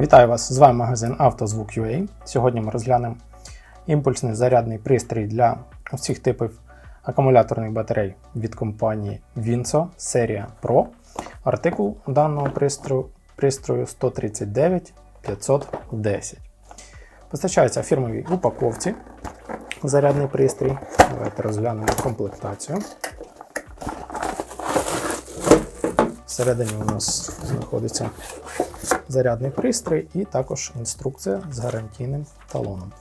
Вітаю вас! З вами магазин «Автозвук.UA». Сьогодні ми розглянемо імпульсний зарядний пристрій для всіх типів акумуляторних батарей від компанії Vinso серія Pro. Артикул даного пристрою, пристрою 139 510. Постачається в фірмовій упаковці зарядний пристрій. Давайте розглянемо комплектацію. Всередині у нас знаходиться зарядний пристрій і також інструкція з гарантійним талоном.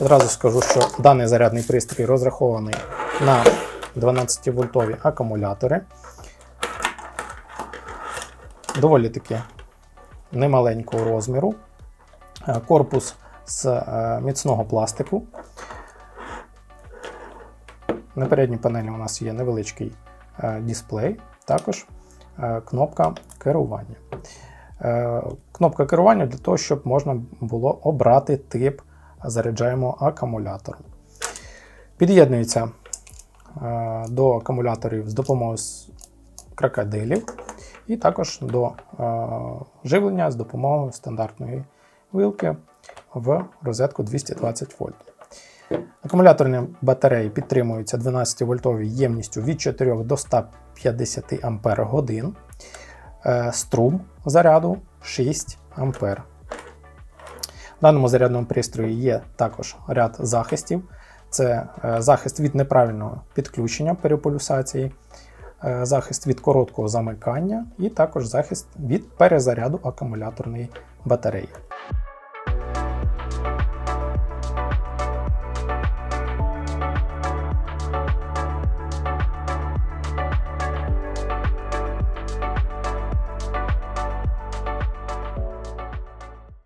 Одразу скажу, що даний зарядний пристрій розрахований на 12-вольтові акумулятори. Доволі таки немаленького розміру. Е, Корпус з е, міцного пластику. На передній панелі у нас є невеличкий е, дисплей, також е, кнопка керування. Е, Кнопка керування для того, щоб можна було обрати тип заряджаємого акумулятора. Під'єднується е, до акумуляторів з допомогою крокодилів, і також до живлення з допомогою стандартної вилки в розетку 220 вольт. Акумуляторні батареї підтримуються 12-вольтовою ємністю від 4 до 150 Ампер. Е, Струм заряду 6 Ампер. В даному зарядному пристрої є також ряд захистів. Це е, захист від неправильного підключення переполюсації, е, захист від короткого замикання і також захист від перезаряду акумуляторної батареї.